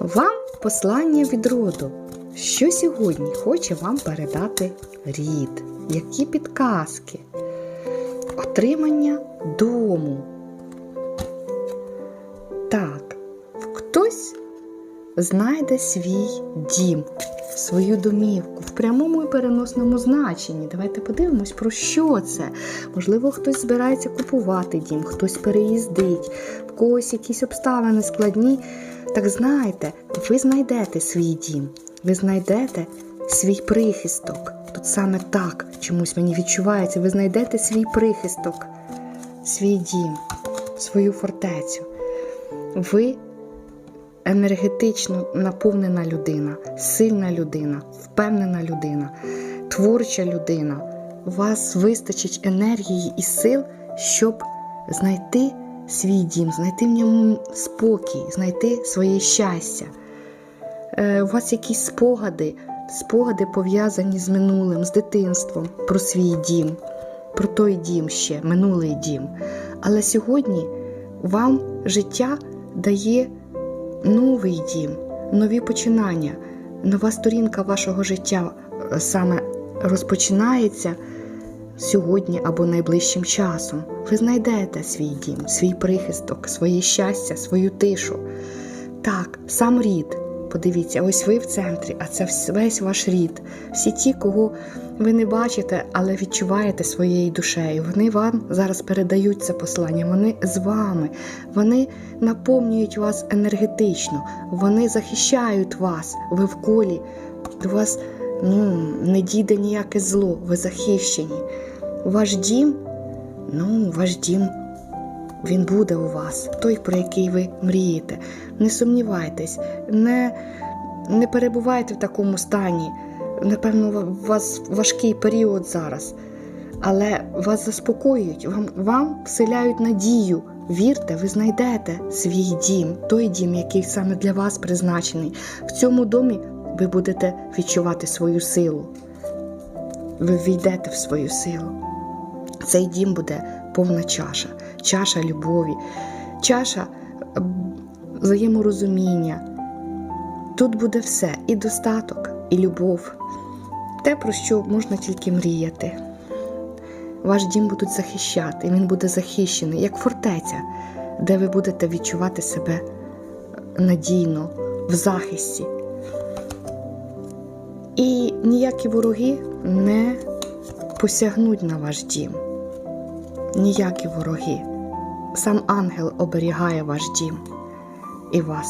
Вам послання від роду. Що сьогодні хоче вам передати рід? Які підказки? Отримання дому. Так, хтось знайде свій дім, свою домівку в прямому і переносному значенні. Давайте подивимось, про що це. Можливо, хтось збирається купувати дім, хтось переїздить, в когось якісь обставини складні. Так знайте, ви знайдете свій дім, ви знайдете свій прихисток. Тут саме так чомусь мені відчувається, ви знайдете свій прихисток, свій дім, свою фортецю. Ви енергетично наповнена людина, сильна людина, впевнена людина, творча людина. У вас вистачить енергії і сил, щоб знайти свій дім, знайти в ньому спокій, знайти своє щастя. Е, У вас якісь спогади, спогади пов'язані з минулим, з дитинством, про свій дім, про той дім ще, минулий дім. Але сьогодні вам життя дає новий дім, нові починання, нова сторінка вашого життя е, саме розпочинається сьогодні або найближчим часом. Ви знайдете свій дім, свій прихисток, своє щастя, свою тишу. Так, сам рід. Подивіться, ось ви в центрі, а це весь ваш рід. Всі ті, кого ви не бачите, але відчуваєте своєю душею. Вони вам зараз передають це послання. Вони з вами, вони наповнюють вас енергетично, вони захищають вас. Ви в колі. До вас ну, не дійде ніяке зло, ви захищені. Ваш дім, ну, ваш дім він буде у вас, той, про який ви мрієте. Не сумнівайтесь, не, не перебувайте в такому стані. Напевно, у вас важкий період зараз, але вас заспокоюють, вам, вам вселяють надію. Вірте, ви знайдете свій дім, той дім, який саме для вас призначений. В цьому домі ви будете відчувати свою силу. Ви війдете в свою силу. Цей дім буде повна чаша, чаша любові, чаша взаєморозуміння. Тут буде все: і достаток, і любов, те, про що можна тільки мріяти. Ваш дім будуть захищати, він буде захищений, як фортеця, де ви будете відчувати себе надійно, в захисті. І ніякі вороги не посягнуть на ваш дім. Ніякі вороги. Сам ангел оберігає ваш дім і вас.